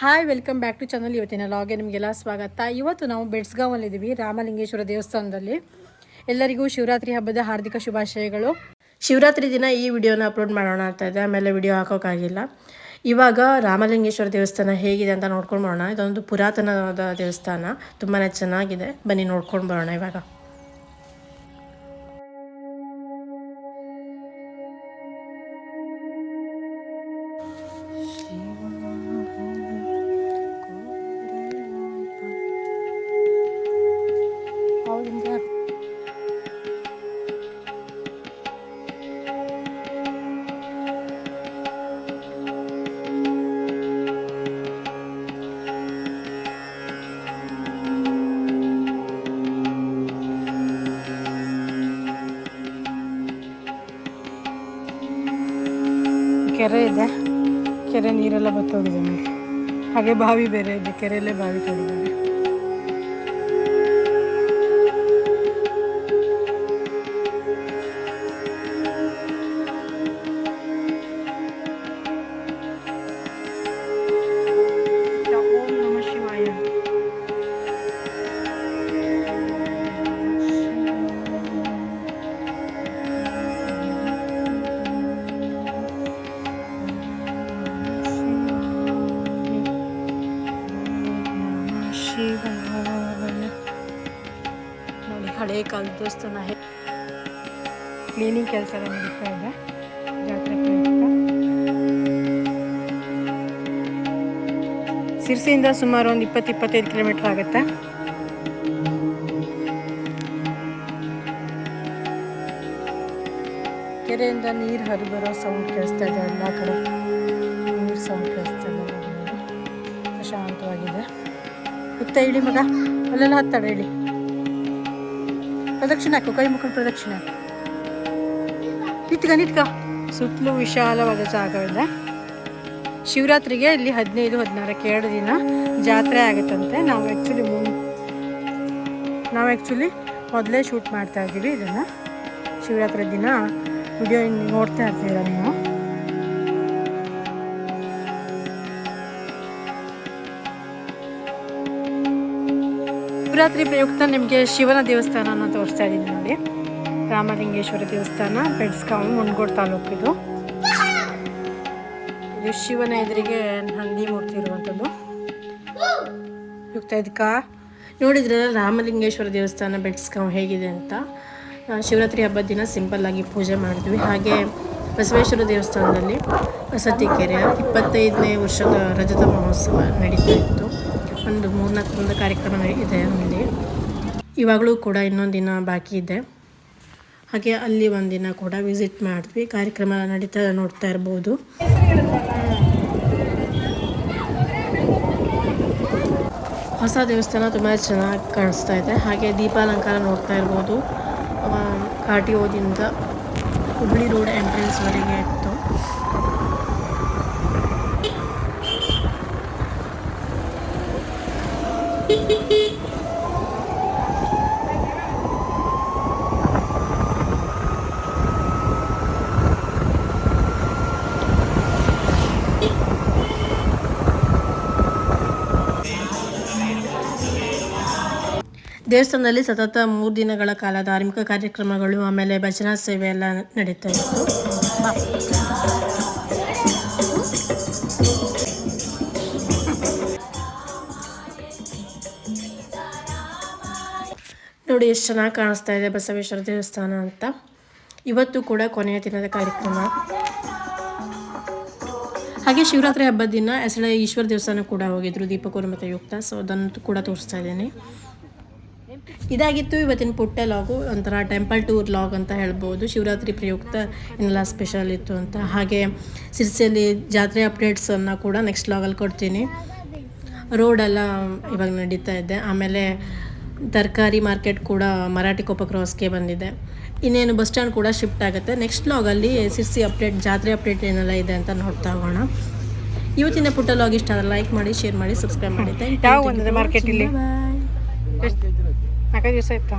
Hi welcome back to channel ಇವತ್ತಿನ ಲಾಗೆ ನಿಮಗೆಲ್ಲ ಸ್ವಾಗತ. ಇವತ್ತು ನಾವು ಬೆಡ್ಸ್ಗಾವಲ್ಲಿದ್ದೀವಿ ರಾಮಲಿಂಗೇಶ್ವರ ದೇವಸ್ಥಾನದಲ್ಲಿ. ಎಲ್ಲರಿಗೂ ಶಿವರಾತ್ರಿ ಹಬ್ಬದ ಹಾರ್ದಿಕ ಶುಭಾಶಯಗಳು. ಶಿವರಾತ್ರಿ ದಿನ ಈ ವಿಡಿಯೋನ ಅಪ್ಲೋಡ್ ಮಾಡೋಣ ಅಂತ ಇದೆ, ಆಮೇಲೆ ವಿಡಿಯೋ ಹಾಕೋಕ್ಕಾಗಿಲ್ಲ. ಇವಾಗ ರಾಮಲಿಂಗೇಶ್ವರ ದೇವಸ್ಥಾನ ಹೇಗಿದೆ ಅಂತ ನೋಡ್ಕೊಂಡು ಬರೋಣ. ಇದೊಂದು ಪುರಾತನವಾದ ದೇವಸ್ಥಾನ ತುಂಬಾ ಚೆನ್ನಾಗಿದೆ. ಬನ್ನಿ ನೋಡ್ಕೊಂಡು ಬರೋಣ ಇವಾಗ. ಕೆರೆ ಇದೆ. ಕೆರೆ ನೀರೆಲ್ಲ ಬತ್ತೋಗಿದೆ. ಹಾಗೆ ಬಾವಿ ಬೇರೆ ಇದೆ. ಕೆರೆಯಲ್ಲೇ ಬಾವಿ ತೋಡಿದ್ದಾರೆ. ನೋಡಿ, ಹಳೆ ಕಾಲದ ದೇವಸ್ಥಾನ ಕ್ಲೀನಿಂಗ್ ಕೆಲಸ ಎಲ್ಲ ನಡೀತಾ ಇದೆ. ಜಾತ್ರೆ ಸಿರ್ಸಿಯಿಂದ ಸುಮಾರು ಒಂದು ಇಪ್ಪತ್ತು ಇಪ್ಪತ್ತೈದು ಕಿಲೋಮೀಟರ್ ಆಗುತ್ತೆ. ಕೆರೆಯಿಂದ ನೀರು ಹರಿಬರೋ ಸೌಂಡ್ ಕೇಳಿಸ್ತಾ ಇದೆ, ಎಲ್ಲ ಕಡೆ. ನೀರು ಸೌಂಡ್ ಕೇಳಿಸ್ತಾ ಇದೆ. ಪ್ರಶಾಂತವಾಗಿದೆ. ಇತ್ತ ಇಳಿ ಮಗ. ಅಲ್ಲೆಲ್ಲ ಹತ್ತಾಡ ಇಳಿ ಪ್ರದಕ್ಷಿಣೆ ಹಾಕು, ಕೈ ಮುಖ ಪ್ರದಕ್ಷಿಣೆ ಹಾಕು. ನಿತ್ಕ ನಿತ್ಕ. ಸುತ್ತಲೂ ವಿಶಾಲವಾದ ಜಾಗವಿದೆ. ಶಿವರಾತ್ರಿಗೆ ಇಲ್ಲಿ ಹದಿನೈದು, ಹದಿನಾರಕ್ಕೆ ಎರಡು ದಿನ ಜಾತ್ರೆ ಆಗುತ್ತಂತೆ. ನಾವು ಆ್ಯಕ್ಚುಲಿ ಮುನ್ ನಾವು ಆ್ಯಕ್ಚುಲಿ ಮೊದಲೇ ಶೂಟ್ ಮಾಡ್ತಾ ಇದ್ದೀವಿ ಇದನ್ನು. ಶಿವರಾತ್ರಿ ದಿನ ವಿಡಿಯೋ ನೋಡ್ತಾ ಇರ್ತೀರ ನೀವು? ಶಿವರಾತ್ರಿ ಪ್ರಯುಕ್ತ ನಿಮಗೆ ಶಿವನ ದೇವಸ್ಥಾನನ ತೋರಿಸ್ತಾ ಇದ್ದೀನಿ ನೋಡಿ. ರಾಮಲಿಂಗೇಶ್ವರ ದೇವಸ್ಥಾನ, ಬೆಡ್ಸ್ಕಾವು ಮುನ್ಗೋಡ್ ತಾಲೂಕಿದು ಇದು. ಶಿವನ ಎದುರಿಗೆ ನಂದಿ ಮೂರ್ತಿ ಇರುವಂಥದ್ದು. ಯುಕ್ತ ಇದಕ್ಕ ನೋಡಿದ್ರೆ ರಾಮಲಿಂಗೇಶ್ವರ ದೇವಸ್ಥಾನ, ಬೆಡ್ಸ್ಕಾವ್ ಹೇಗಿದೆ ಅಂತ. ಶಿವರಾತ್ರಿ ಹಬ್ಬದ ದಿನ ಸಿಂಪಲ್ ಆಗಿ ಪೂಜೆ ಮಾಡಿದ್ವಿ. ಹಾಗೆ ಬಸವೇಶ್ವರ ದೇವಸ್ಥಾನದಲ್ಲಿ ವಸತಿ ಕೆರೆ ಇಪ್ಪತ್ತೈದನೇ ವರ್ಷದ ರಜತ ಮಹೋತ್ಸವ ನಡೀತಾ ಇತ್ತು. ಮೂರ್ನಾಲ್ಕು ದಿನದ ಕಾರ್ಯಕ್ರಮ ಇದೆ ಅಲ್ಲಿ ಇವಾಗಲೂ ಕೂಡ ಇನ್ನೊಂದು ದಿನ ಬಾಕಿ ಇದೆ. ಹಾಗೆ ಅಲ್ಲಿ ಒಂದು ದಿನ ಕೂಡ ವಿಸಿಟ್ ಮಾಡಿದ್ವಿ ಕಾರ್ಯಕ್ರಮ ನಡೀತಾ ನೋಡ್ತಾ ಇರ್ಬೋದು. ಹೊಸ ದೇವಸ್ಥಾನ ತುಂಬ ಚೆನ್ನಾಗಿ ಕಾಣಿಸ್ತಾ ಇದೆ. ಹಾಗೆ ದೀಪಾಲಂಕಾರ ನೋಡ್ತಾ ಇರ್ಬೋದು. ಕಾಟಿ ಟಿ ಹುಬ್ಳಿ ರೋಡ್ ಎಂಟ್ರೆನ್ಸ್ವರೆಗೆ ಇತ್ತು. ದೇವಸ್ಥಾನದಲ್ಲಿ ಸತತ ಮೂರು ದಿನಗಳ ಕಾಲ ಧಾರ್ಮಿಕ ಕಾರ್ಯಕ್ರಮಗಳು ಆಮೇಲೆ ಭಜನಾ ಸೇವೆ ಎಲ್ಲ ನಡೀತಾ ಇತ್ತು. ನೋಡಿ, ಎಷ್ಟು ಚೆನ್ನಾಗಿ ಕಾಣಿಸ್ತಾ ಇದೆ ಬಸವೇಶ್ವರ ದೇವಸ್ಥಾನ ಅಂತ. ಇವತ್ತು ಕೂಡ ಕೊನೆಯ ದಿನದ ಕಾರ್ಯಕ್ರಮ. ಹಾಗೆ ಶಿವರಾತ್ರಿ ಹಬ್ಬದ ದಿನ ಹೆಸಳೆ ಈಶ್ವರ ದೇವಸ್ಥಾನ ಕೂಡ ಹೋಗಿದ್ರು ದೀಪಕೋರ್ಮತ ಯುಕ್ತ. ಸೊ ಅದನ್ನು ಕೂಡ ತೋರಿಸ್ತಾ ಇದ್ದೀನಿ. ಇದಾಗಿತ್ತು ಇವತ್ತಿನ ಪುಟ್ಟ ಲಾಗು, ಒಂಥರ ಟೆಂಪಲ್ ಟೂರ್ ಲಾಗ್ ಅಂತ ಹೇಳ್ಬೋದು. ಶಿವರಾತ್ರಿ ಪ್ರಯುಕ್ತ ಇನ್ನೆಲ್ಲ ಸ್ಪೆಷಲ್ ಇತ್ತು ಅಂತ. ಹಾಗೆ ಸಿರ್ಸಿಯಲ್ಲಿ ಜಾತ್ರೆ ಅಪ್ಡೇಟ್ಸನ್ನು ಕೂಡ ನೆಕ್ಸ್ಟ್ ಲಾಗಲ್ಲಿ ಕೊಡ್ತೀನಿ. ರೋಡೆಲ್ಲ ಇವಾಗ ನಡೀತಾ ಇದೆ. ಆಮೇಲೆ ತರಕಾರಿ ಮಾರ್ಕೆಟ್ ಕೂಡ ಮರಾಠಿ ಕೊಪ್ಪ ಕ್ರಾಸ್ಗೆ ಬಂದಿದೆ. ಇನ್ನೇನು ಬಸ್ ಸ್ಟ್ಯಾಂಡ್ ಕೂಡ ಶಿಫ್ಟ್ ಆಗುತ್ತೆ. ನೆಕ್ಸ್ಟ್ ಲಾಗಲ್ಲಿ ಸಿರ್ಸಿ ಅಪ್ಡೇಟ್ ಜಾತ್ರೆ ಅಪ್ಡೇಟ್ ಏನೆಲ್ಲ ಇದೆ ಅಂತ ನೋಡ್ತಾ ಹೋಗೋಣ. ಇವತ್ತಿನ ಪುಟ್ಟ ಲಾಗ್ ಇಷ್ಟ ಆದರೆ ಲೈಕ್ ಮಾಡಿ ಶೇರ್ ಮಾಡಿ ಸಬ್ಸ್ಕ್ರೈಬ್ ಮಾಡಿ. ಥ್ಯಾಂಕ್ ಯು ಮಾರ್ಕೆಟ್ ಇಲ್ಲಿ? ನಾಲ್ಕೈದು ದಿವಸ ಆಯ್ತಾ?